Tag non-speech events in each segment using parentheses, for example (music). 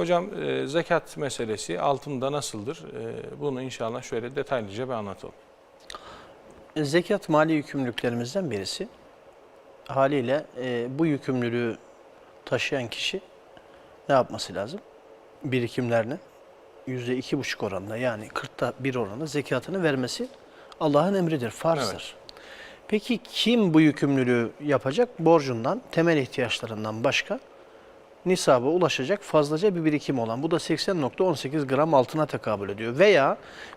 Hocam e, zekat meselesi altında nasıldır? E, bunu inşallah şöyle detaylıca bir anlatalım. Zekat mali yükümlülüklerimizden birisi. Haliyle e, bu yükümlülüğü taşıyan kişi ne yapması lazım? Birikimlerini yüzde iki buçuk oranında yani 40'ta bir oranında zekatını vermesi Allah'ın emridir, farzdır. Peki kim bu yükümlülüğü yapacak? Borcundan, temel ihtiyaçlarından başka nisaba ulaşacak fazlaca bir birikim olan. Bu da 80.18 gram altına tekabül ediyor. Veya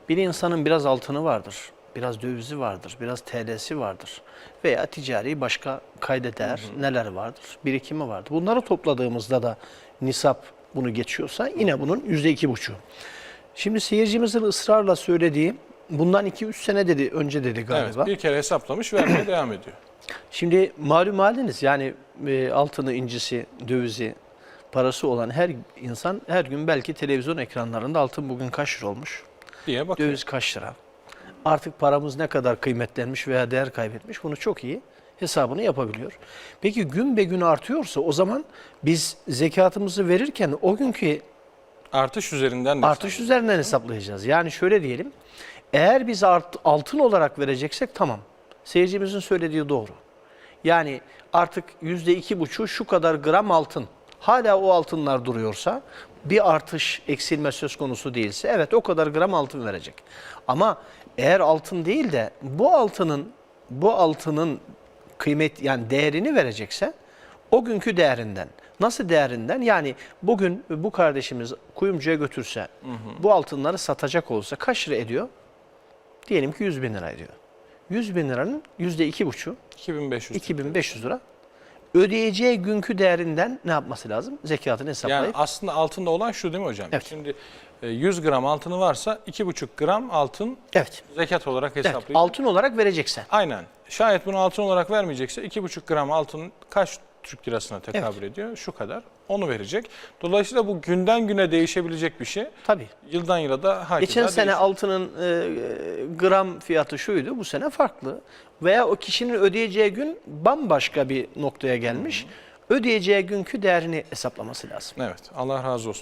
bir insanın biraz altını vardır, biraz dövizi vardır, biraz TL'si vardır. Veya ticari başka kayda değer neler vardır, birikimi vardır. Bunları topladığımızda da nisap bunu geçiyorsa yine bunun yüzde iki buçuğu. Şimdi seyircimizin ısrarla söylediği, bundan 2-3 sene dedi, önce dedi galiba. Evet, bir kere hesaplamış vermeye (clears throat) devam ediyor. Şimdi malum haliniz yani e, altını, incisi, dövizi, parası olan her insan her gün belki televizyon ekranlarında altın bugün kaç lira olmuş, diye bakıyor. döviz kaç lira. Artık paramız ne kadar kıymetlenmiş veya değer kaybetmiş bunu çok iyi hesabını yapabiliyor. Peki gün be gün artıyorsa o zaman biz zekatımızı verirken o günkü Artış üzerinden de artış üzerinden hesaplayacağız. Yani şöyle diyelim. Eğer biz art- altın olarak vereceksek tamam. Seyircimizin söylediği doğru. Yani artık yüzde iki buçuğu şu kadar gram altın. Hala o altınlar duruyorsa bir artış eksilme söz konusu değilse evet o kadar gram altın verecek. Ama eğer altın değil de bu altının bu altının kıymet yani değerini verecekse o günkü değerinden. Nasıl değerinden? Yani bugün bu kardeşimiz kuyumcuya götürse, bu altınları satacak olsa kaç lira ediyor? Diyelim ki 100 bin lira ediyor. 100 bin liranın yüzde iki buçuğu, 2500. 2500 lira. Ödeyeceği günkü değerinden ne yapması lazım? Zekatını Yani hesaplayıp. aslında altında olan şu değil mi hocam? Evet. Şimdi e, 100 gram altını varsa 2,5 gram altın evet. zekat olarak evet. hesaplayacak. Altın olarak vereceksen. Aynen. Şayet bunu altın olarak vermeyecekse 2,5 gram altın kaç Türk lirasına tekabül ediyor? Şu kadar. Onu verecek. Dolayısıyla bu günden güne değişebilecek bir şey. Tabii. Yıldan yıla da hakeza Geçen sene değişiyor. altının e, gram fiyatı şuydu, bu sene farklı. Veya o kişinin ödeyeceği gün bambaşka bir noktaya gelmiş. Ödeyeceği günkü değerini hesaplaması lazım. Evet. Allah razı olsun.